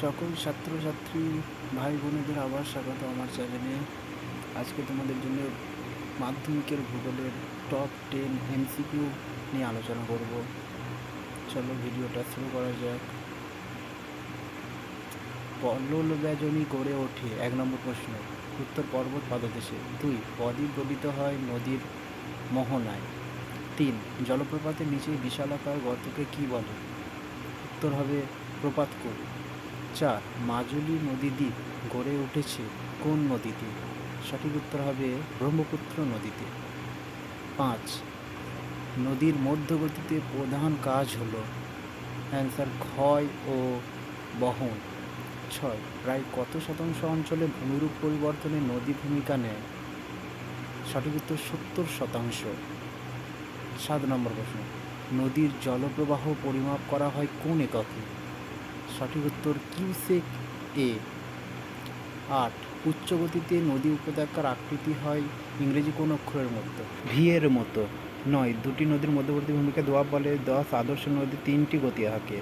সকল ছাত্রছাত্রী ভাই বোনেদের আবার স্বাগত আমার চ্যানেলে আজকে তোমাদের জন্য মাধ্যমিকের ভূগোলের টপ টেন এমসিকিউ নিয়ে আলোচনা করব। চলো ভিডিওটা শুরু করা যাক। পল্লল ব্যজনী গড়ে ওঠে, এক নম্বর প্রশ্ন। উত্তর পর্বত পাদদেশে। দুই, বদ্বীপ গঠিত হয় নদীর মোহনায়। তিন, জলপ্রপাতের নিচে বিশালাকার গর্তকে কী বলে? উত্তর হবে প্রপাতকূপ চার মাজুলি নদী দ্বীপ গড়ে উঠেছে কোন নদীতে? সঠিক উত্তর হবে ব্রহ্মপুত্র নদীতে। পাঁচ, নদীর মধ্যগতিতে প্রধান কাজ হল অ্যান্সার ক্ষয় ও বহন। ছয়, প্রায় কত শতাংশ অঞ্চলে ভূমিরূপ পরিবর্তনে নদী ভূমিকা নেয়? সঠিক উত্তর সত্তর শতাংশ। সাত নম্বর প্রশ্ন, নদীর জলপ্রবাহ পরিমাপ করা হয় কোন এককে? সঠিক উত্তর কিউসেক এ। আট উচ্চ গতিতে নদী উপত্যকার আকৃতি হয় ইংরেজি কোন অক্ষরের মতো ভিয়ের মতো। নয়, দুটি নদীর মধ্যবর্তী ভূমিকা দোয়াব বলে, দশ আদর্শ নদী তিনটি গতি থাকে